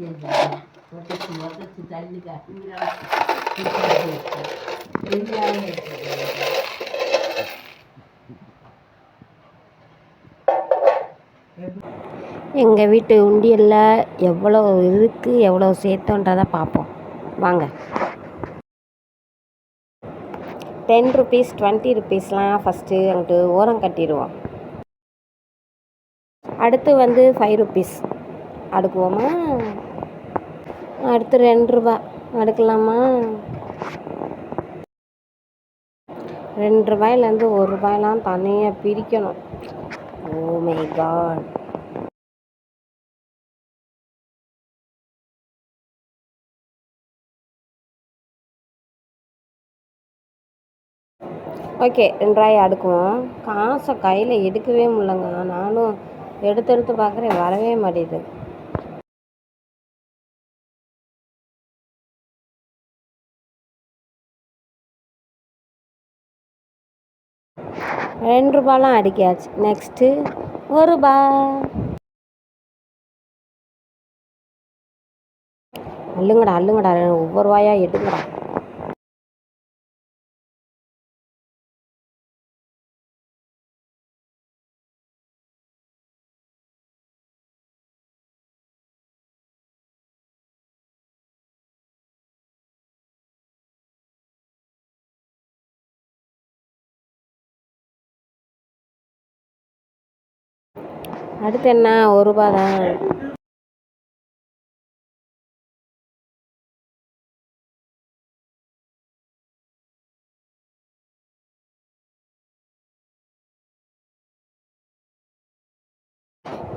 உடச்சி உடச்சி தள்ளி எங்கள் வீட்டு உண்டியலில் எவ்வளோ இருக்குது எவ்வளோ சேர்த்தோன்றதை பார்ப்போம். வாங்க. டென் ருபீஸ் டுவெண்ட்டி ருபீஸ்லாம் ஃபஸ்ட்டு அங்கிட்டு ஓரம் கட்டிடுவோம். அடுத்து வந்து ஃபைவ் ருபீஸ் அடுக்குவோமா? அடுத்து ரெண்டு ரூபா அடுக்கலாமா? ரெண்டு ரூபாயிலேருந்து ஒரு ரூபாயெலாம் தனியாக பிரிக்கணும். Oh my god. ஓகே ரெண்டாயி அடுக்குவோம். காசை கையில் எடுக்கவே முடியலங்க. நானும் எடுத்து எடுத்து பார்க்குறேன் வரவே மாட்டேது ரெண்டு ரூபாலாம் அடிக்காச்சு. நெக்ஸ்ட்டு ஒரு ரூபா. அள்ளுங்கடா அள்ளுங்கடா. ஒவ்வொரு ரூபாயா எடுங்கடா. அடுத்து என்ன? ஒரு ரூபா தான்.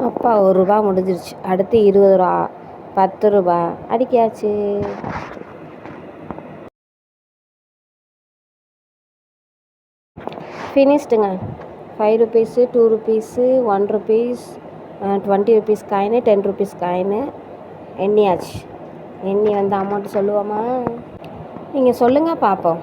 அப்பா ஒரு ரூபா முடிஞ்சிருச்சு. அடுத்து இருபது ரூபா. பத்து ரூபா. அடிக்காச்சு ஃபினிஷ்டுங்க five rupees two rupees one rupees twenty rupees coin ten rupees coin எண்ணியாச்சு. எண்ணி வந்து அமௌண்ட்டு சொல்லுவோமா? நீங்கள் சொல்லுங்கள் பார்ப்போம்